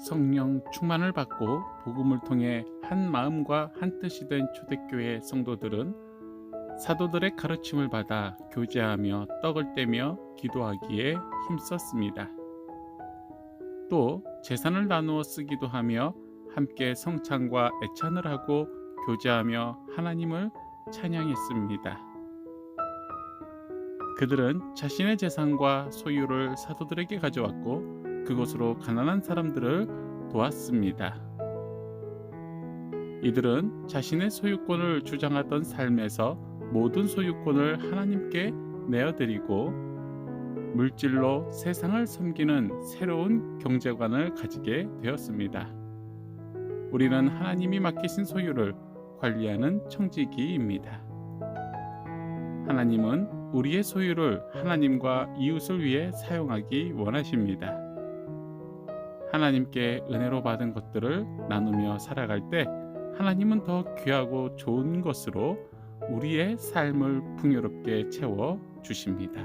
성령 충만을 받고 복음을 통해 한 마음과 한 뜻이 된 초대교회 성도들은 사도들의 가르침을 받아 교제하며 떡을 떼며 기도하기에 힘썼습니다. 또 재산을 나누어 쓰기도 하며 함께 성찬과 애찬을 하고 교제하며 하나님을 찬양했습니다. 그들은 자신의 재산과 소유를 사도들에게 가져왔고 그곳으로 가난한 사람들을 도왔습니다. 이들은 자신의 소유권을 주장하던 삶에서 모든 소유권을 하나님께 내어드리고 물질로 세상을 섬기는 새로운 경제관을 가지게 되었습니다. 우리는 하나님이 맡기신 소유를 관리하는 청지기입니다. 하나님은 우리의 소유를 하나님과 이웃을 위해 사용하기 원하십니다. 하나님께 은혜로 받은 것들을 나누며 살아갈 때 하나님은 더 귀하고 좋은 것으로 우리의 삶을 풍요롭게 채워 주십니다.